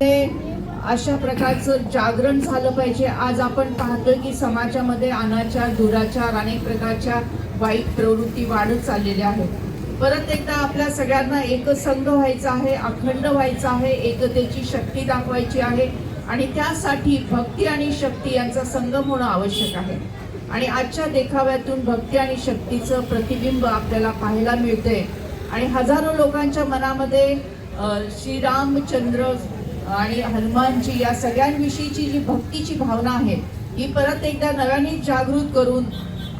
ते अशा प्रकारचं जागरण झालं पाहिजे. आज आपण पाहतोय की समाजामध्ये अनाचार दुराचार अनेक प्रकारच्या वाईट प्रवृत्ती वाढत चाललेल्या आहेत. परत एकदा आपल्या सगळ्यांना एकसंघ व्हायचं आहे अखंड व्हायचं आहे एकतेची शक्ती दाखवायची आहे आणि त्यासाठी भक्ती आणि शक्ती यांचा संगम होणं आवश्यक आहे. आणि आजच्या देखाव्यातून भक्ती आणि शक्तीचं प्रतिबिंब आपल्याला पाहायला मिळते आणि हजारो लोकांच्या मनामध्ये श्रीरामचंद्र आणि हनुमानजी या सगळ्यांविषयीची जी भक्तीची भावना आहे ही परत एकदा नव्याने जागृत करून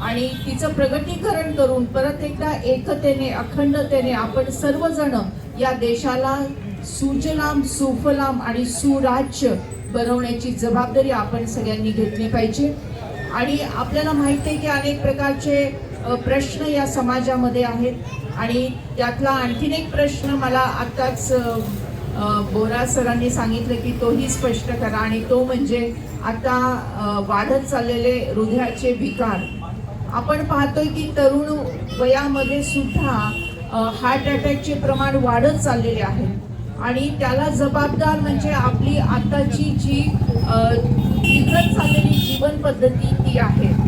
आणि तिचं प्रगटीकरण करून परत एकदा एकतेने अखंडतेने आपण सर्वजण या देशाला सुजलाम सुफलाम आणि सुराज्य बनवण्याची जबाबदारी आपण सगळ्यांनी घेतली पाहिजे. आणि आपल्याला माहिती आहे की अनेक प्रकारचे प्रश्न या समाजामध्ये आहेत. आणि त्यातला आणखीन एक प्रश्न मला आत्ताच बोरा सरांनी सांगितलं की तोही स्पष्ट करा आणि तो म्हणजे आता वाढत चाललेले हृदयाचे विकार आपण पाहतोय की तरुण वयामध्ये सुद्धा हार्ट अटॅकचे प्रमाण वाढत चाललेले आहे. आणि त्याला जबाबदार म्हणजे आपली आताची जी अ, बिघडत चाललेली जीवन पद्धती ती आहे.